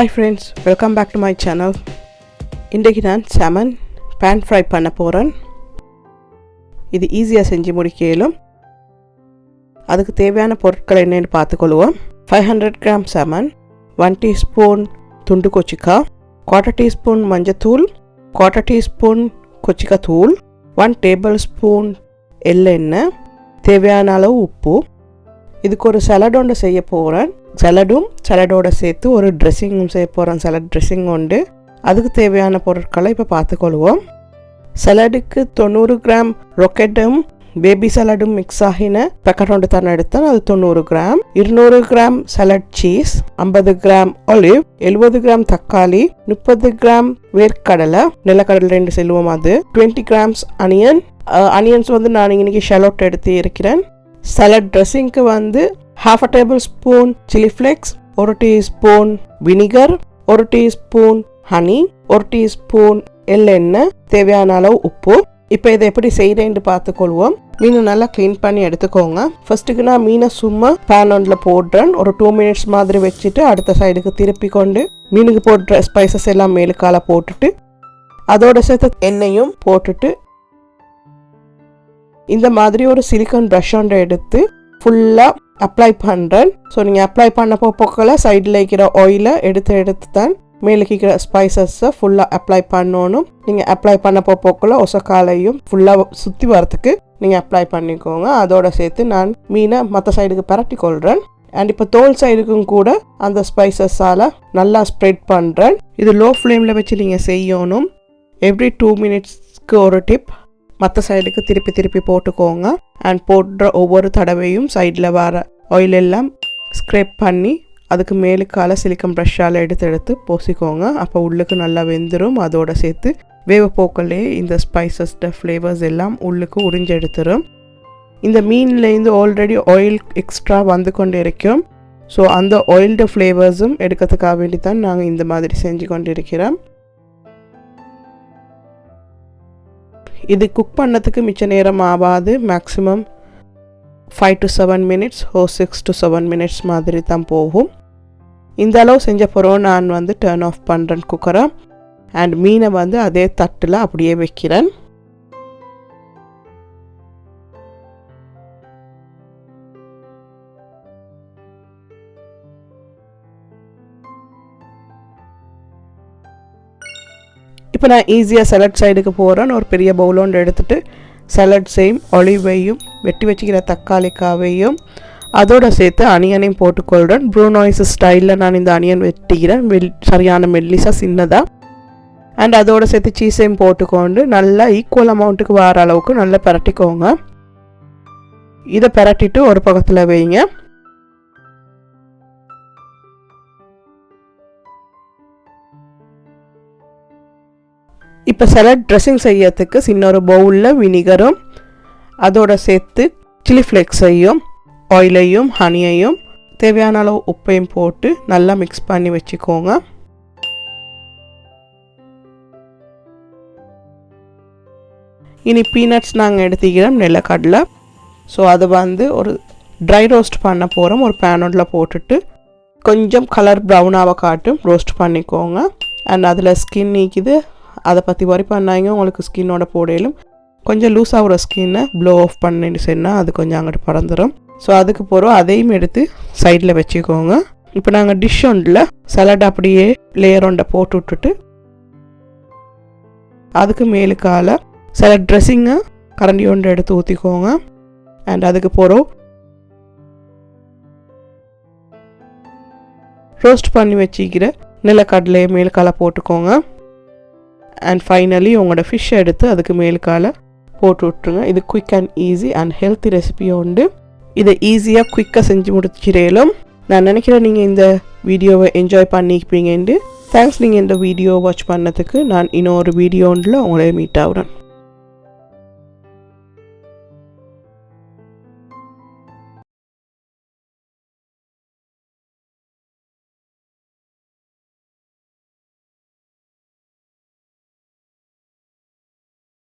Hi friends welcome back to my channel இன்றைக்கு நான் semen pan fry பண்ண போகிறேன் இது ஈஸியாக செஞ்சு முடிக்க இயலும் அதுக்கு தேவையான பொருட்கள் என்னென்னு பார்த்துக்கொள்வோம். Five hundred gram salmon one teaspoon துண்டு கொச்சிக்கா குவார்ட்டர் டீஸ்பூன் மஞ்சத்தூள் குவார்ட்டர் டீஸ்பூன் கொச்சிக்கா தூள் ஒன் டேபிள் ஸ்பூன் எள்ளெண்ணெய் தேவையான அளவு உப்பு இதுக்கு ஒரு சலட் ஒன்று செய்ய போகிறேன் சலடும் சலடோட சேர்த்து ஒரு ட்ரெஸ்ஸிங்கும் செய்ய போகிறேன் சலட் ட்ரெஸ்ஸிங் உண்டு. அதுக்கு தேவையான பொருட்களை இப்போ பார்த்துக்கொள்வோம். சலடுக்கு தொண்ணூறு கிராம் ரொக்கெட்டும் பேபி சலடும் மிக்ஸ் ஆகின பேக்கெட் ஒன்று தான் எடுத்தேன் அது தொண்ணூறு கிராம் இருநூறு கிராம் சலட் சீஸ் ஐம்பது கிராம் ஒலிவ் எழுபது கிராம் தக்காளி முப்பது கிராம் வேர்க்கடலை நிலக்கடலை ரெண்டு செல்வம் அது. டுவெண்ட்டி கிராம்ஸ் அனியன் அனியன்ஸ் வந்து நான் இன்னைக்கு ஷலோட் எடுத்து இருக்கிறேன். சலட் ட்ரெஸ்ஸிங்க்கு வந்து half a tablespoon chilli flakes ஒரு டீஸ்பூன் வினிகர் ஒரு டீஸ்பூன் ஹனி ஒரு டீஸ்பூன் எள்ளெண்ணெய் தேவையான அளவு உப்பு. இப்போ இதை எப்படி செய்கிறேன்னு பார்த்துக்கொள்வோம். மீனை நல்லா க்ளீன் பண்ணி எடுத்துக்கோங்க. ஃபர்ஸ்ட்டுக்கு நான் மீனை சும்மா பேன் ஒன்றில் போடுறேன். ஒரு டூ மினிட்ஸ் மாதிரி வச்சுட்டு அடுத்த சைடுக்கு திருப்பி கொண்டு மீனுக்கு போடுற ஸ்பைசஸ் எல்லாம் மேலுக்கால போட்டுட்டு அதோட சேர்த்து எண்ணெயும் போட்டுட்டு இந்த மாதிரி ஒரு சிலிக்கன் ப்ரஷ் ஒன்றை எடுத்து ஃபுல்லாக அப்ளை பண்ணுறேன் ஸோ நீங்கள் அப்ளை பண்ண போக்கில் சைடில் இருக்கிற ஆயிலை எடுத்து எடுத்து தான் மேலுக்கு இருக்கிற ஸ்பைசஸை ஃபுல்லாக அப்ளை பண்ணணும். நீங்கள் அப்ளை பண்ண போக்கில் ஒசக்காலையும் ஃபுல்லாக சுற்றி வரத்துக்கு நீங்கள் அப்ளை பண்ணிக்கோங்க. அதோட சேர்த்து நான் மீனை மற்ற சைடுக்கு பரட்டி கொள்கிறேன் அண்ட் இப்போ தோல் சைடுக்கும் கூட அந்த ஸ்பைசஸால் நல்லா ஸ்ப்ரெட் பண்ணுறேன் இது லோ ஃப்ளேமில் வச்சு நீங்கள் செய்யணும். எவ்ரி டூ மினிட்ஸ்க்கு ஒரு டிப் மற்ற சைடுக்கு திருப்பி திருப்பி போட்டுக்கோங்க. அண்ட் போடுற ஒவ்வொரு தடவையும் சைடில் வர ஆயில் எல்லாம் ஸ்க்ரேப் பண்ணி அதுக்கு மேலுக்கால சிலிக்கம் ப்ரஷ்ஷால் எடுத்து எடுத்து பூசிக்கோங்க. அப்போ உள்ளுக்கு நல்லா வெந்துடும் அதோட சேர்த்து வேவ போக்கலே இந்த ஸ்பைசஸ் ஃப்ளேவர்ஸ் எல்லாம் உள்ளுக்கு உறிஞ்செடுத்துரும் இந்த மீன்லேருந்து ஆல்ரெடி ஆயில் எக்ஸ்ட்ரா வந்து கொண்டு இருக்கும் ஸோ அந்த ஆயில்டு ஃப்ளேவர்ஸும் எடுக்கிறதுக்காக வேண்டி தான் நாங்கள் இந்த மாதிரி செஞ்சு கொண்டு இருக்கிறோம். இது குக் பண்ணதுக்கு மிச்ச நேரம் ஆகாது maximum five to seven minutes or six to seven minutes மாதிரி தான் போகும். இந்த அளவு செஞ்ச பிறகு நான் வந்து டேர்ன் ஆஃப் பண்ணுறேன் குக்கரை அண்ட் மீனை வந்து அதே தட்டில் அப்படியே வைக்கிறேன். இப்போ நான் ஈஸியாக சலட் சைடுக்கு போகிறேன் ஒரு பெரிய பவுலோண்டு எடுத்துகிட்டு செலட்ஸையும் ஒளிவையும் வெட்டி வச்சுக்கிற தக்காளிக்காவையும் அதோடு சேர்த்து அனியனையும் போட்டுக்கொள்கிறேன் ப்ரூனாய்ஸ் ஸ்டைலில் நான் இந்த அனியன் வெட்டிக்கிறேன். மெல் சரியான மெல்லிசாக சின்னதாக அண்ட் அதோட சேர்த்து சீஸையும் போட்டுக்கொண்டு நல்லா ஈக்குவல் அமௌண்ட்டுக்கு வர அளவுக்கு நல்லா பரட்டிக்கோங்க. இதை பரட்டிட்டு ஒரு பக்கத்தில் வைங்க. இப்போ சலட் ட்ரெஸ்ஸிங் செய்யறதுக்கு சின்ன ஒரு பவுலில் வினிகரும் அதோட சேர்த்து சில்லி ஃப்ளெக்ஸையும் ஆயிலையும் ஹனியையும் தேவையான அளவு உப்பையும் போட்டு நல்லா மிக்ஸ் பண்ணி வச்சுக்கோங்க. இனி பீனட்ஸ் நாங்கள் எடுத்துக்கிறோம் நிலக்கடலை. ஸோ அது வந்து ஒரு ட்ரை ரோஸ்ட் பண்ண போகிறோம் ஒரு பேனோட்டில் போட்டுட்டு கொஞ்சம் கலர் ப்ரௌனாக காட்டும் ரோஸ்ட் பண்ணிக்கோங்க. அண்ட் அதில் ஸ்கின் நீக்குது அதை பற்றி ஒரி பண்ணாங்க உங்களுக்கு ஸ்கின்னோட போடையிலும் கொஞ்சம் லூஸ் ஆகிற ஸ்கின்னை ப்ளோ ஆஃப் பண்ணிட்டு சொன்னால் அது கொஞ்சம் அங்கிட்டு பறந்துடும் ஸோ அதுக்கு போகிறோம் அதையும் எடுத்து சைடில் வச்சுக்கோங்க. இப்போ நாங்கள் டிஷ் ஒன்றில் சலட் அப்படியே லேயர் ஒன்றை போட்டு விட்டுட்டு அதுக்கு மேலுக்கால சில ட்ரெஸ்ஸிங்கை கரண்டி ஒன்று எடுத்து ஊற்றிக்கோங்க அண்ட் அதுக்கு போகிறோம் ரோஸ்ட் பண்ணி வச்சிக்கிற நிலக்கடலையை மேலுக்கால போட்டுக்கோங்க. அண்ட் ஃபைனலி உங்களோட ஃபிஷ் எடுத்து அதுக்கு மேலுக்கால போட்டு விட்ருங்க இது quick and easy and healthy ரெசிபியும் உண்டு. இதை ஈஸியாக குயிக்காக செஞ்சு முடிச்சிடலும் நான் நினைக்கிறேன் நீங்கள் இந்த வீடியோவை என்ஜாய் பண்ணிப்பீங்கன்ட்டு தேங்க்ஸ் நீங்கள் இந்த வீடியோ வாட்ச் பண்ணதுக்கு. நான் இன்னொரு வீடியோண்டில் உங்களை மீட் ஆகுறேன்.